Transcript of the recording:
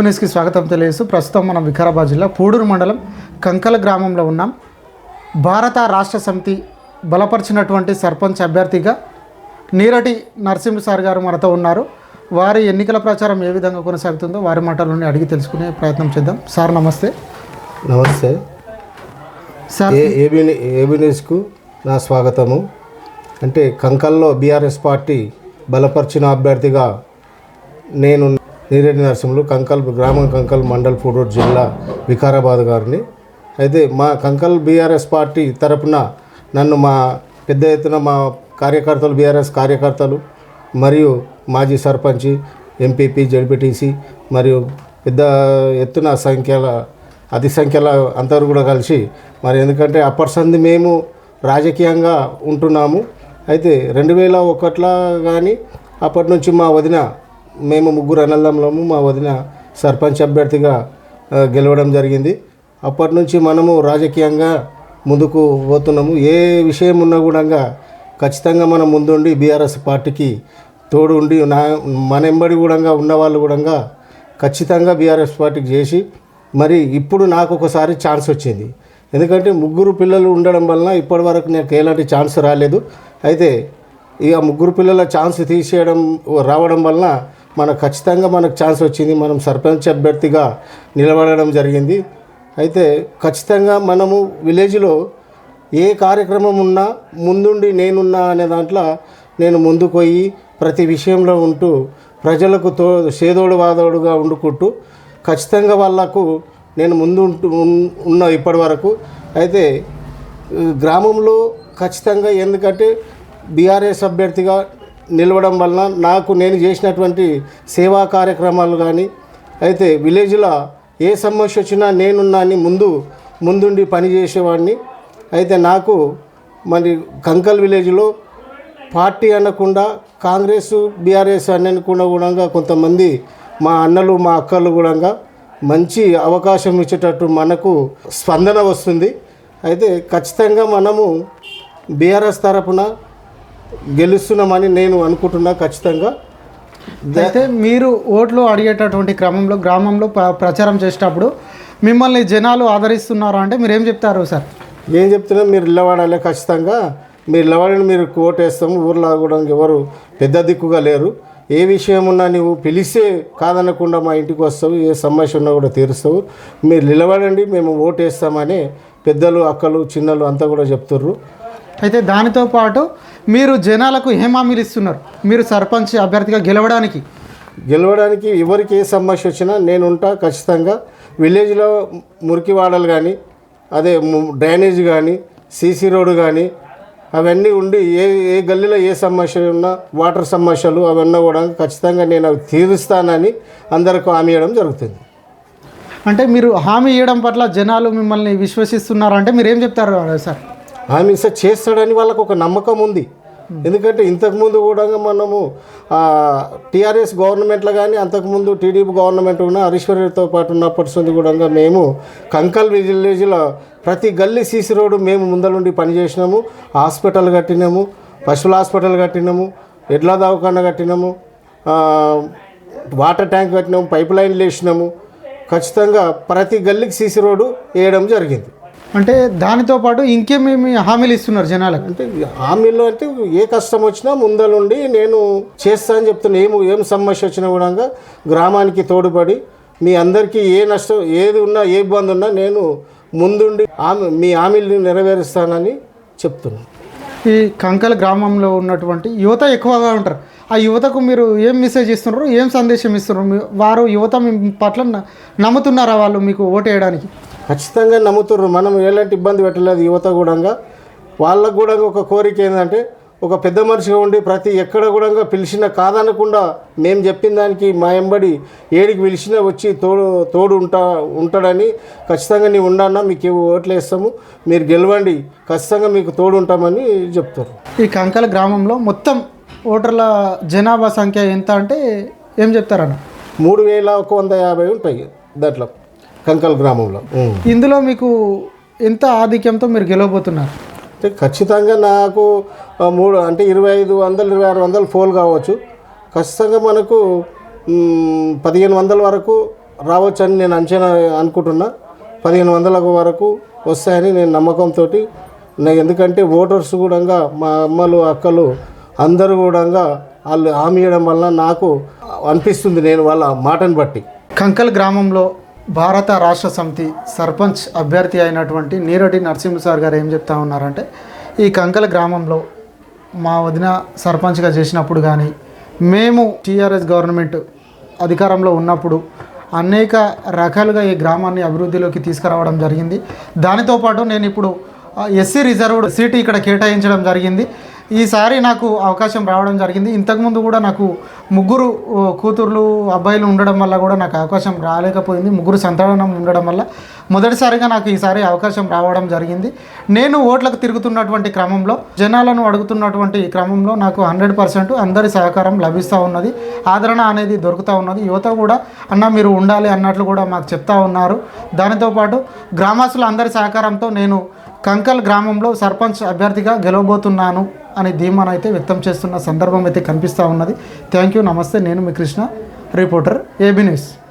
న్యూస్కి స్వాగతం తెలియజేస్తూ ప్రస్తుతం మనం వికారాబాద్ జిల్లా పూడూరు మండలం కంకల గ్రామంలో ఉన్నాం. భారత రాష్ట్ర సమితి బలపరిచినటువంటి సర్పంచ్ అభ్యర్థిగా నీరటి నరసింహ సార్ గారు మనతో ఉన్నారు. వారి ఎన్నికల ప్రచారం ఏ విధంగా కొనసాగుతుందో వారి మాటలోనే అడిగి తెలుసుకునే ప్రయత్నం చేద్దాం. సార్ నమస్తే. నమస్తే. సార్ ఏబీ న్యూస్కు నా స్వాగతము. అంటే కంకల్లో బీఆర్ఎస్ పార్టీ బలపరిచిన అభ్యర్థిగా నేను నీరెడ్డి నరసింహులు కంకల్ గ్రామం కంకల్ మండల్ పూడూరు జిల్లా వికారాబాద్ గారిని. అయితే మా కంకల్ బీఆర్ఎస్ పార్టీ తరపున నన్ను మా పెద్ద ఎత్తున మా కార్యకర్తలు బీఆర్ఎస్ కార్యకర్తలు మరియు మాజీ సర్పంచ్ ఎంపీపీ జడ్పీటీసీ మరియు పెద్ద ఎత్తున సంఖ్యల అతి సంఖ్యల అందరూ కూడా కలిసి మరి ఎందుకంటే అప్పటి సంది మేము రాజకీయంగా ఉంటున్నాము. అయితే రెండు వేల ఒకట్లా కానీ అప్పటి నుంచి మా వదిన మేము ముగ్గురు అన్నదమ్ములము మా వదిన సర్పంచ్ అభ్యర్థిగా గెలవడం జరిగింది. అప్పటి నుంచి మనము రాజకీయంగా ముందుకు పోతున్నాము. ఏ విషయం ఉన్నా కూడా ఖచ్చితంగా మనం ముందుండి బీఆర్ఎస్ పార్టీకి తోడు ఉండి నా మన ఎంబడి కూడా ఉన్న వాళ్ళు కూడా ఖచ్చితంగా బీఆర్ఎస్ పార్టీకి చేసి మరి ఇప్పుడు నాకు ఒకసారి ఛాన్స్ వచ్చింది. ఎందుకంటే ముగ్గురు పిల్లలు ఉండడం వలన ఇప్పటి వరకు నాకు ఎలాంటి ఛాన్స్ రాలేదు. అయితే ఇక ముగ్గురు పిల్లల ఛాన్స్ తీసేయడం రావడం వలన మనకు ఖచ్చితంగా మనకు ఛాన్స్ వచ్చింది. మనం సర్పంచ్ అభ్యర్థిగా నిలబడడం జరిగింది. అయితే ఖచ్చితంగా మనము విలేజ్లో ఏ కార్యక్రమం ఉన్నా ముందుండి నేనున్నా అనే దాంట్లో నేను ముందుకుపోయి ప్రతి విషయంలో ఉంటూ ప్రజలకు తో సేదోడు వాదోడుగా ఉండుకుంటూ ఖచ్చితంగా వాళ్ళకు నేను ముందు ఉన్న ఉన్నా ఇప్పటి వరకు అయితే గ్రామంలో ఖచ్చితంగా ఎందుకంటే బీఆర్ఎస్ అభ్యర్థిగా నిలవడం వలన నాకు నేను చేసినటువంటి సేవా కార్యక్రమాలు కానీ అయితే విలేజ్లో ఏ సమస్య వచ్చినా నేనున్నా అని ముందు ముందుండి పనిచేసేవాడిని అయితే నాకు మరి కంకల్ విలేజ్లో పార్టీ అనకుండా కాంగ్రెస్ బీఆర్ఎస్ అనకుండా కూడా కొంతమంది మా అన్నలు మా అక్కలు కూడా మంచి అవకాశం ఇచ్చేటట్టు మనకు స్పందన వస్తుంది. అయితే ఖచ్చితంగా మనము బీఆర్ఎస్ తరపున గెలుస్తున్నామని నేను అనుకుంటున్నా ఖచ్చితంగా. అయితే మీరు ఓట్లు అడిగేటటువంటి క్రమంలో గ్రామంలో ప్ర- ప్రచారం చేసేటప్పుడు మిమ్మల్ని జనాలు ఆదరిస్తున్నారా అంటే మీరు ఏం చెప్తారు సార్? ఏం చెప్తున్నా మీరు ఇల్లవాడాలి ఖచ్చితంగా. మీరు ఇల్లవాడని మీరు కోటేస్తాము ఊర్లో కూడా ఎవరు పెద్ద దిక్కుగా లేరు. ఏ విషయం ఉన్నా నువ్వు పిలిస్తే కాదనకుండా మా ఇంటికి వస్తావు ఏ సమస్య ఉన్నా కూడా తీరుస్తావు. మీరు నిలబడండి మేము ఓటేస్తామని పెద్దలు అక్కలు చిన్నలు అంతా కూడా చెప్తుర్రు. అయితే దానితో పాటు మీరు జనాలకు ఏం హామీలు ఇస్తున్నారు. మీరు సర్పంచ్ అభ్యర్థిగా గెలవడానికి. గెలవడానికి ఎవరికి ఏ సమస్య వచ్చినా నేను ఉంటా ఖచ్చితంగా. విలేజ్లో మురికి వాడలు కానీ అదే డ్రైనేజ్ కానీ సీసీ రోడ్డు కానీ అవన్నీ ఉండి ఏ ఏ గల్లీలో ఏ సమస్య ఉన్నా వాటర్ సమస్యలు అవన్నీ కూడా ఖచ్చితంగా నేను అవి తీరుస్తానని అందరికి హామీ ఇవ్వడం జరుగుతుంది. అంటే మీరు హామీ ఇవ్వడం పట్ల జనాలు మిమ్మల్ని విశ్వసిస్తున్నారు అంటే మీరు ఏం చెప్తారు సార్? హామీ ఇస్తే చేస్తాడని వాళ్ళకు ఒక నమ్మకం ఉంది. ఎందుకంటే ఇంతకుముందు కూడా మనము టీఆర్ఎస్ గవర్నమెంట్లో కానీ అంతకుముందు టీడీపీ గవర్నమెంట్ ఉన్న హరీశ్వరితో పాటు ఉన్నప్పటి నుండి కూడా మేము కంకల్ విలేజ్లో ప్రతి గల్లీ సీసీ రోడ్డు మేము ముందలుండి పనిచేసినాము. హాస్పిటల్ కట్టినాము పశువుల హాస్పిటల్ కట్టినాము ఎడ్ల దవాఖాన కట్టినాము వాటర్ ట్యాంక్ కట్టినాము పైప్ లైన్లు వేసినాము. ఖచ్చితంగా ప్రతి గల్లీకి సీసీ రోడ్డు వేయడం జరిగింది. అంటే దానితో పాటు ఇంకేమేమి హామీలు ఇస్తున్నారు జనాలకు? అంటే హామీలో అంటే ఏ కష్టం వచ్చినా ముందలుండి నేను చేస్తా అని చెప్తున్నా. ఏం ఏం సమస్య వచ్చినా కూడా గ్రామానికి తోడుపడి మీ అందరికీ ఏ నష్టం ఏది ఉన్నా ఏ ఇబ్బంది ఉన్నా నేను ముందుండి హామీ మీ హామీలు నెరవేరుస్తానని చెప్తున్నాను ఈ కంకల గ్రామంలో ఉన్నటువంటి యువత ఎక్కువగా ఉంటారు. ఆ యువతకు మీరు ఏం మెసేజ్ ఇస్తున్నారు? ఏం సందేశం ఇస్తున్నారు? వారు యువత మీ పట్ల నమ్ముతున్నారా వాళ్ళు మీకు ఓటు వేయడానికి? ఖచ్చితంగా నమ్ముతుర్రు. మనం ఎలాంటి ఇబ్బంది పెట్టలేదు యువత కూడా వాళ్ళకు కూడా ఒక కోరిక ఏంటంటే ఒక పెద్ద మనిషిగా ఉండి ప్రతి ఎక్కడ కూడా పిలిచినా కాదనకుండా మేము చెప్పిన దానికి మా ఎంబడి ఏడికి పిలిచినా వచ్చి తోడు తోడు ఉంటా ఉంటాడని ఖచ్చితంగా నీవు ఉండన్నా మీకు ఓట్లు వేస్తాము. మీరు గెలవండి. ఖచ్చితంగా మీకు తోడు ఉంటామని చెప్తారు. ఈ కంకల గ్రామంలో మొత్తం ఓటర్ల జనాభా సంఖ్య ఎంత అంటే ఏం చెప్తారన్న? మూడు వేల ఒక వంద యాభై ఉంటాయి దాంట్లో. కంకల్ గ్రామంలో. ఇందులో మీకు ఎంత ఆధిక్యంతో మీరు గెలవబోతున్నారు? అంటే ఖచ్చితంగా నాకు మూడు అంటే ఇరవై ఐదు వందలు ఇరవై ఆరు వందలు ఫోల్ కావచ్చు. ఖచ్చితంగా మనకు పదిహేను వందల వరకు రావచ్చని నేను అంచనా అనుకుంటున్నా. పదిహేను వందల వరకు వస్తాయని నేను నమ్మకంతో ఎందుకంటే ఓటర్స్ కూడా మా అమ్మలు అక్కలు అందరూ కూడా వాళ్ళు హామీ ఇవ్వడం వల్ల నాకు అనిపిస్తుంది నేను వాళ్ళ మాటను బట్టి. కంకల్ గ్రామంలో భారత రాష్ట్ర సమితి సర్పంచ్ అభ్యర్థి అయినటువంటి నీరటి నరసింహ సార్ గారు ఏం చెప్తా ఉన్నారంటే ఈ కంకల్ గ్రామంలో మా వదిన సర్పంచ్గా చేసినప్పుడు కానీ మేము టీఆర్ఎస్ గవర్నమెంట్ అధికారంలో ఉన్నప్పుడు అనేక రకాలుగా ఈ గ్రామాన్ని అభివృద్ధిలోకి తీసుకురావడం జరిగింది. దానితో పాటు నేను ఇప్పుడు ఎస్సీ రిజర్వ్డ్ సీటు ఇక్కడ కేటాయించడం జరిగింది. ఈసారి నాకు అవకాశం రావడం జరిగింది. ఇంతకుముందు కూడా నాకు ముగ్గురు కూతుర్లు అబ్బాయిలు ఉండడం వల్ల కూడా నాకు అవకాశం రాలేకపోయింది. ముగ్గురు సంతానం ఉండడం వల్ల మొదటిసారిగా నాకు ఈసారి అవకాశం రావడం జరిగింది. నేను ఓట్లకు తిరుగుతున్నటువంటి క్రమంలో జనాలను అడుగుతున్నటువంటి క్రమంలో నాకు హండ్రెడ్ పర్సెంట్ అందరి సహకారం లభిస్తూ ఉన్నది. ఆదరణ అనేది దొరుకుతూ ఉన్నది. యువత కూడా అన్న మీరు ఉండాలి అన్నట్లు కూడా మాకు చెప్తా ఉన్నారు. దానితో పాటు గ్రామస్తుల అందరి సహకారంతో నేను కంకల్ గ్రామంలో సర్పంచ్ అభ్యర్థిగా గెలవబోతున్నాను అని ధీమాను అయితే వ్యక్తం చేస్తున్న సందర్భం అయితే కనిపిస్తూ ఉన్నది. థ్యాంక్ యూ నమస్తే. నేను మీ కృష్ణ. రిపోర్టర్. AB news.